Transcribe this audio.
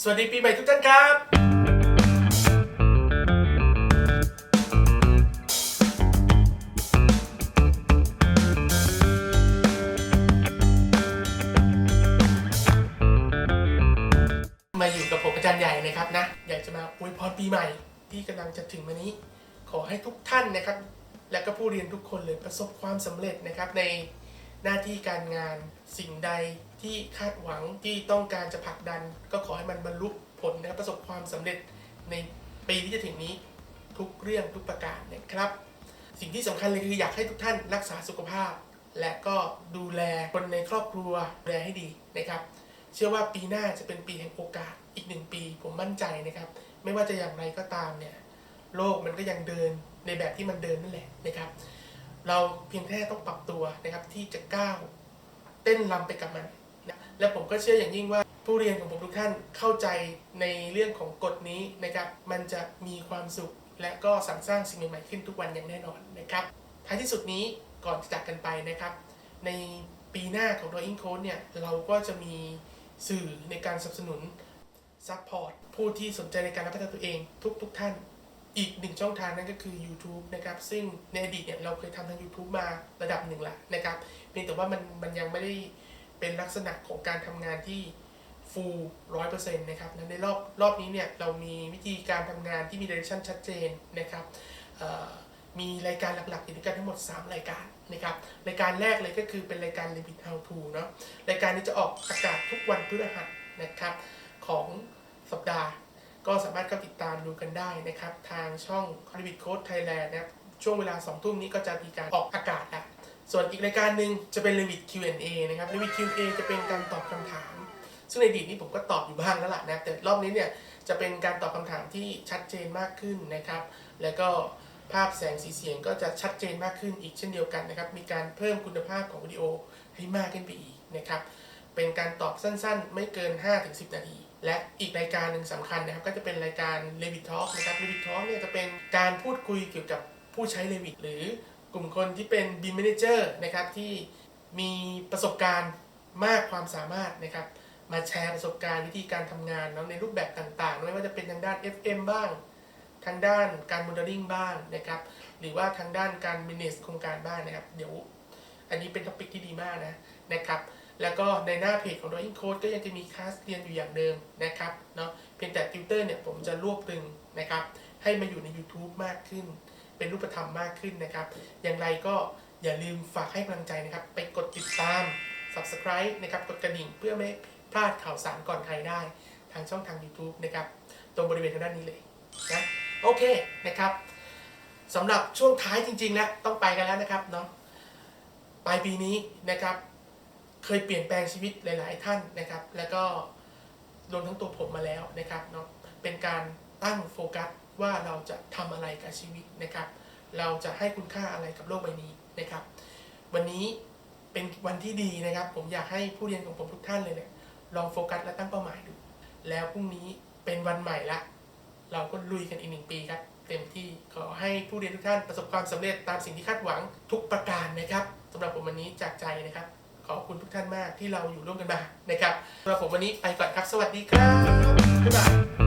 สวัสดีปีใหม่ทุกท่านครับมาอยู่กับผมอาจารย์ใหญ่นะครับนะ อยากจะมาอวยพรปีใหม่ที่กำลังจะถึงมานี้ ขอให้ทุกท่านนะครับ และก็ผู้เรียนทุกคนเลยประสบความสำเร็จนะครับใน หน้าที่การงานสิ่งใดที่คาดหวังที่ต้องการจะผลักดัน ก็ขอให้มันบรรลุผลนะครับประสบความสำเร็จในปีที่จะถึงนี้ทุกเรื่องทุกประการนะครับ สิ่งที่สำคัญเลยคืออยากให้ทุกท่านรักษาสุขภาพ และก็ดูแลคนในครอบครัวดูแลให้ดีนะครับ เชื่อว่าปีหน้าจะเป็นปีแห่งโอกาสอีกหนึ่งปี ผมมั่นใจนะครับ ไม่ว่าจะอย่างไรก็ตามเนี่ยโลกมันก็ยังเดินในแบบที่มันเดินนั่นแหละนะครับ เราเพียงแค่ต้องปรับตัวนะครับที่จะก้าวเต้นรำไปกับมันนะและผมก็เชื่ออย่างยิ่งว่าผู้เรียนของผมทุกท่านเข้าใจในเรื่องของกฎนี้นะครับมันจะมีความสุข และก็สรรสร้างสิ่งใหม่ๆขึ้นทุกวันอย่างแน่นอนนะครับท้ายที่สุดนี้ก่อนจะจากกันไปนะครับ ในปีหน้าของ Drawing Code เนี่ยเราก็จะมีสื่อในการสนับสนุนซัพพอร์ตผู้ที่สนใจในการรับพัฒนาตัวเองทุกๆทท่าน อีกหนึ่งช่องทางนั่นก็คือ YouTube นะครับซึ่งในอดีตเนี่ยเราเคยทำทาง YouTube มาระดับหนึ่งละนะครับเพียงแต่ว่ามันมันยังไม่ได้เป็นลักษณะของการทำงานที่ full ร้อยเปอร์เซ็นต์นะครับในรอบรอบนี้เนี่ยเรามีวิธีการทำงานที่มี direction ชัดเจนนะครับมีรายการหลักๆอยู่ด้วยกันทั้งหมด 3 รายการนะครับรายการแรกเลยก็คือเป็นรายการ Limit How To เนาะรายการนี้จะออกอากาศทุกวันพฤหัสนะครับของสัปดาห์ ก็สามารถเข้าติดตามดูกันได้นะครับ ทางช่อง h o l l y w o o d Code Thailand นะครับ ช่วงเวลา 2 ทุ่มนี้ก็จะมีการออกอากาศล้วส่วนอีกรายการหนึ่งจะเป็น Revit Q&A นะครับ Revit Q&A จะเป็นการตอบคำถาม ซึ่งในอดีตนี้ผมก็ตอบอยู่บ้างแล้วล่ะนะ แต่รอบนี้เนี่ยจะเป็นการตอบคำถามที่ชัดเจนมากขึ้นนะครับ แล้วก็ภาพแสงสีเสียงก็จะชัดเจนมากขึ้นอีกเช่นเดียวกันนะครับ มีการเพิ่มคุณภาพของวิดีโอให้มากขึ้นไปอีกนะครับ เป็นการตอบสั้นๆ ไม่เกิน 5-10 นาที และอีกรายการหนึ่งสำคัญนะครับ ก็จะเป็นรายการ Revit Talk นะครับ Revit Talk เนี่ยจะเป็นการพูดคุยเกี่ยวกับผู้ใช้ Revit หรือกลุ่มคนที่เป็น BIM Manager นะครับที่มีประสบการณ์มากความสามารถนะครับมาแชร์ประสบการณ์วิธีการทำงานเนาะในรูปแบบต่างๆ ไม่ว่าจะเป็นทางด้าน FM บ้าง ทางด้านการ modeling บ้างนะครับหรือว่าทางด้านการ m a n a g โครงการบ้างนะครับ เดี๋ยว อันนี้เป็นท็อปิกที่ดีมากนะนะครับ แล้วก็ในหน้าเพจของ Drawing Code ก็ยังจะมีคลาสเรียนอยู่อย่างเดิมนะครับเนาะเพียงแต่ติวเตอร์เนี่ยผมจะรวบตึงนะครับ ให้มาอยู่ใน YouTube มากขึ้น เป็นรูปธรรมมากขึ้นนะครับ อย่างไรก็อย่าลืมฝากให้กำลังใจนะครับ ไปกดติดตาม Subscribe นะครับกดกระดิ่งเพื่อไม่พลาดข่าวสารก่อนใครได้ ทางช่องทาง YouTube นะครับ ตรงบริเวณทางด้านนี้เลยนะโอเคนะครับสำหรับช่วงท้ายจริง ๆ แล้วต้องไปกันแล้วนะครับเนาะปลายปีนี้นะครับ เคยเปลี่ยนแปลงชีวิตหลาย ๆ ท่านนะครับ แล้วก็รวมทั้งตัวผมมาแล้วนะครับเนาะเป็นการตั้งโฟกัสว่าเราจะทำอะไรกับชีวิตนะครับ เราจะให้คุณค่าอะไรกับโลกใบนี้นะครับ วันนี้เป็นวันที่ดีนะครับ ผมอยากให้ผู้เรียนของผมทุกท่านเลยเนี่ยลองโฟกัสและตั้งเป้าหมายดู แล้วพรุ่งนี้เป็นวันใหม่ละ เราก็ลุยกันอีกหนึ่งปีครับ เต็มที่ขอให้ผู้เรียนทุกท่านประสบความสำเร็จตามสิ่งที่คาดหวังทุกประการนะครับสำหรับผมวันนี้จากใจนะครับ ขอบคุณทุกท่านมากที่เราอยู่ร่วมกันมานะครับสำหรับผมวันนี้ไปก่อนครับ สวัสดีครับบ๊ายบาย